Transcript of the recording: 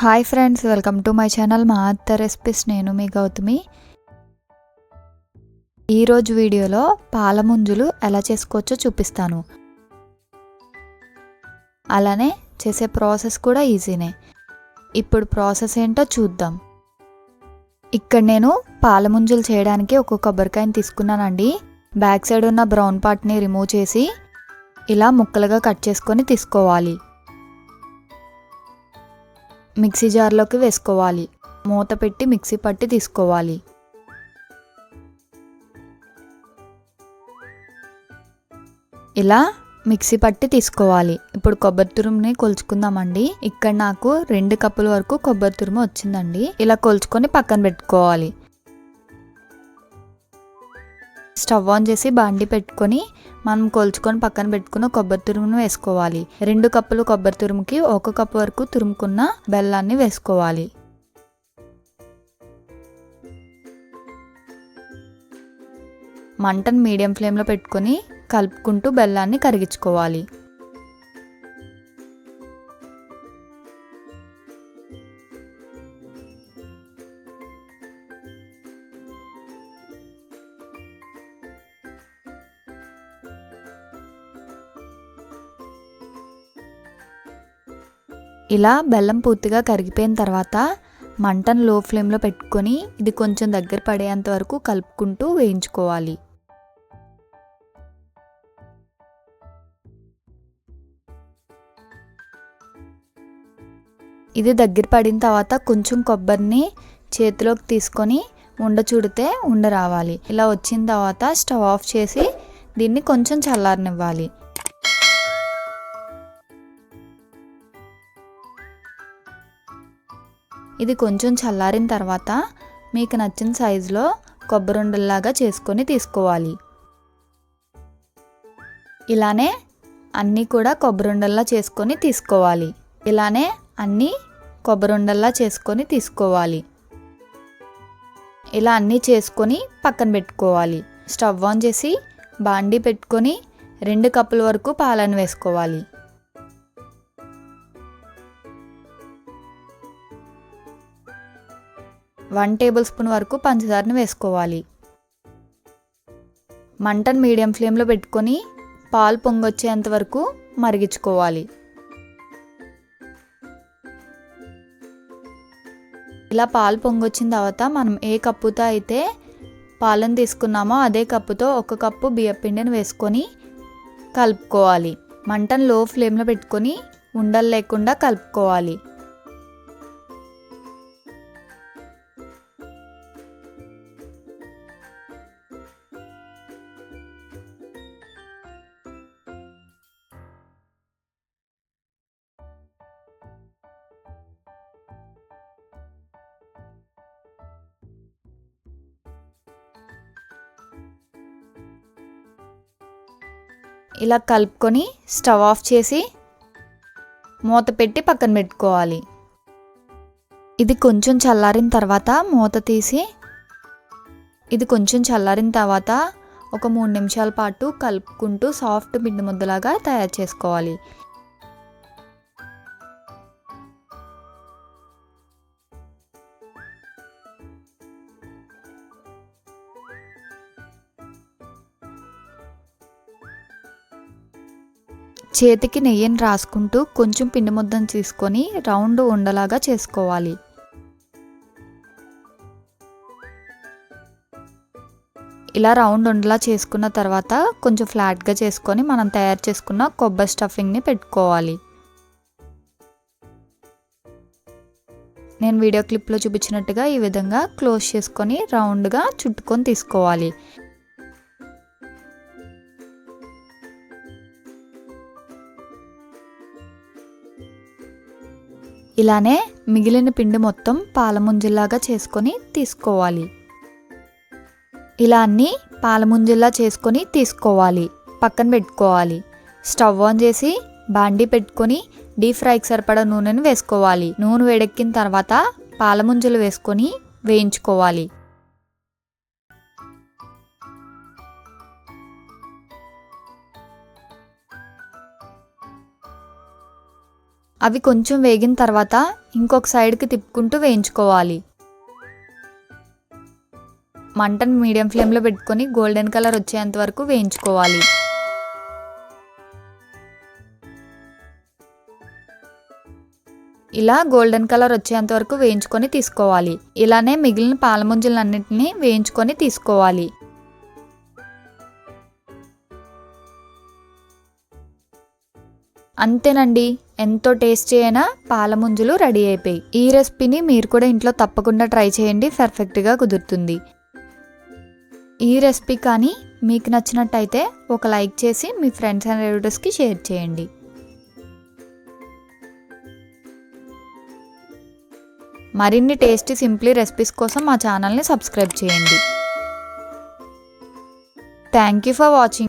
Hi friends welcome to my channel మా అత్త recipes. నేను మీ గౌతమి. ఈరోజు వీడియోలో పాలముంజులు ఎలా చేసుకోవచ్చో చూపిస్తాను. అలానే చేసే ప్రాసెస్ కూడా ఈజీనే. ఇప్పుడు ప్రాసెస్ ఏంటో చూద్దాం. ఇక్కడ నేను పాలముంజులు చేయడానికి ఒక కొబ్బరికాయని తీసుకున్నానండి. బ్యాక్ సైడ్ ఉన్న బ్రౌన్ పార్ట్ని రిమూవ్ చేసి ఇలా ముక్కలుగా కట్ చేసుకొని తీసుకోవాలి. మిక్సీ జార్లోకి వేసుకోవాలి. మూత పెట్టి మిక్సీ పట్టి తీసుకోవాలి. ఇలా మిక్సీ పట్టి తీసుకోవాలి. ఇప్పుడు కొబ్బరి తురుముని కొలుచుకుందామండి. ఇక్కడ నాకు రెండు కప్పుల వరకు కొబ్బరి తురుము వచ్చిందండి. ఇలా కొలుచుకొని పక్కన పెట్టుకోవాలి. స్టవ్ ఆన్ చేసి బాండి పెట్టుకొని మనం కొలుచుకొని పక్కన పెట్టుకున్న కొబ్బరి తురుమును వేసుకోవాలి. రెండు కప్పులు కొబ్బరి తురుముకి ఒక కప్పు వరకు తురుముకున్న బెల్లాన్ని వేసుకోవాలి. మంటను మీడియం ఫ్లేమ్లో పెట్టుకొని కలుపుకుంటూ బెల్లాన్ని కరిగించుకోవాలి. ఇలా బెల్లం పూర్తిగా కరిగిపోయిన తర్వాత మంటను లో ఫ్లేమ్లో పెట్టుకొని ఇది కొంచెం దగ్గర పడేంత వరకు కలుపుకుంటూ వేయించుకోవాలి. ఇది దగ్గర పడిన తర్వాత కొంచెం కొబ్బరిని చేతిలోకి తీసుకొని ఉండ చుడితే ఉండ రావాలి. ఇలా వచ్చిన తర్వాత స్టవ్ ఆఫ్ చేసి దీన్ని కొంచెం చల్లారనివ్వాలి. ఇది కొంచెం చల్లారిన తర్వాత మీకు నచ్చిన సైజులో కొబ్బరుండల్లాగా చేసుకొని తీసుకోవాలి. ఇలానే అన్నీ కూడా కొబ్బరిండల్లా చేసుకొని తీసుకోవాలి. ఇలానే అన్నీ కొబ్బరిండల్లా చేసుకొని తీసుకోవాలి. ఇలా అన్నీ చేసుకొని పక్కన పెట్టుకోవాలి. స్టవ్ ఆన్ చేసి బాండీ పెట్టుకొని రెండు కప్పుల వరకు పాలను వేసుకోవాలి. వన్ టేబుల్ స్పూన్ వరకు పంచదారని వేసుకోవాలి. మంటను మీడియం ఫ్లేమ్లో పెట్టుకొని పాలు పొంగొచ్చేంత వరకు మరిగించుకోవాలి. ఇలా పాలు పొంగొచ్చిన తర్వాత మనం ఏ కప్పుతో అయితే పాలను తీసుకున్నామో అదే కప్పుతో ఒక కప్పు బియ్యపిండిని వేసుకొని కలుపుకోవాలి. మంటను లో ఫ్లేమ్లో పెట్టుకొని ఉండలు లేకుండా కలుపుకోవాలి. ఇలా కలుపుకొని స్టవ్ ఆఫ్ చేసి మూత పెట్టి పక్కన పెట్టుకోవాలి. ఇది కొంచెం చల్లారిన తర్వాత మూత తీసి ఇది కొంచెం చల్లారిన తర్వాత ఒక మూడు నిమిషాల పాటు కలుపుకుంటూ సాఫ్ట్ పిండి ముద్దలాగా తయారు చేసుకోవాలి. చేతికి నెయ్యిని రాసుకుంటూ కొంచెం పిండి ముద్దను తీసుకొని రౌండ్ ఉండలాగా చేసుకోవాలి. ఇలా రౌండ్ ఉండలా చేసుకున్న తర్వాత కొంచెం ఫ్లాట్గా చేసుకొని మనం తయారు చేసుకున్న కొబ్బరి స్టఫింగ్ని పెట్టుకోవాలి. నేను వీడియో క్లిప్లో చూపించినట్టుగా ఈ విధంగా క్లోజ్ చేసుకొని రౌండ్గా చుట్టుకొని తీసుకోవాలి. ఇలానే మిగిలిన పిండి మొత్తం పాలముంజిల్లాగా చేసుకొని తీసుకోవాలి. ఇలా అన్నీ పాలముంజిల్లా చేసుకొని తీసుకోవాలి. పక్కన పెట్టుకోవాలి. స్టవ్ ఆన్ చేసి బాండి పెట్టుకొని డీప్ ఫ్రైకి సరిపడా నూనెను వేసుకోవాలి. నూనె వేడెక్కిన తర్వాత పాలముంజలు వేసుకొని వేయించుకోవాలి. అవి కొంచెం వేగిన తర్వాత ఇంకొక సైడ్కి తిప్పుకుంటూ వేయించుకోవాలి. మంటను మీడియం ఫ్లేమ్లో పెట్టుకొని గోల్డెన్ కలర్ వచ్చేంత వరకు వేయించుకోవాలి. ఇలా గోల్డెన్ కలర్ వచ్చేంత వరకు వేయించుకొని తీసుకోవాలి. ఇలానే మిగిలిన పాలముంజలన్నింటినీ వేయించుకొని తీసుకోవాలి. అంతేనండి. ఎంతో టేస్టీ అయిన పాలముంజులు రెడీ అయిపోయి. ఈ రెసిపీని మీరు కూడా ఇంట్లో తప్పకుండా ట్రై చేయండి పర్ఫెక్ట్గా కుదురుతుంది. ఈ రెసిపీ కానీ మీకు నచ్చినట్టయితే ఒక లైక్ చేసి మీ ఫ్రెండ్స్ అండ్ రిలేటివ్స్కి షేర్ చేయండి. మరిన్ని టేస్టీ సింప్లీ రెసిపీస్ కోసం మా ఛానల్ని సబ్స్క్రైబ్ చేయండి. Thank you for watching.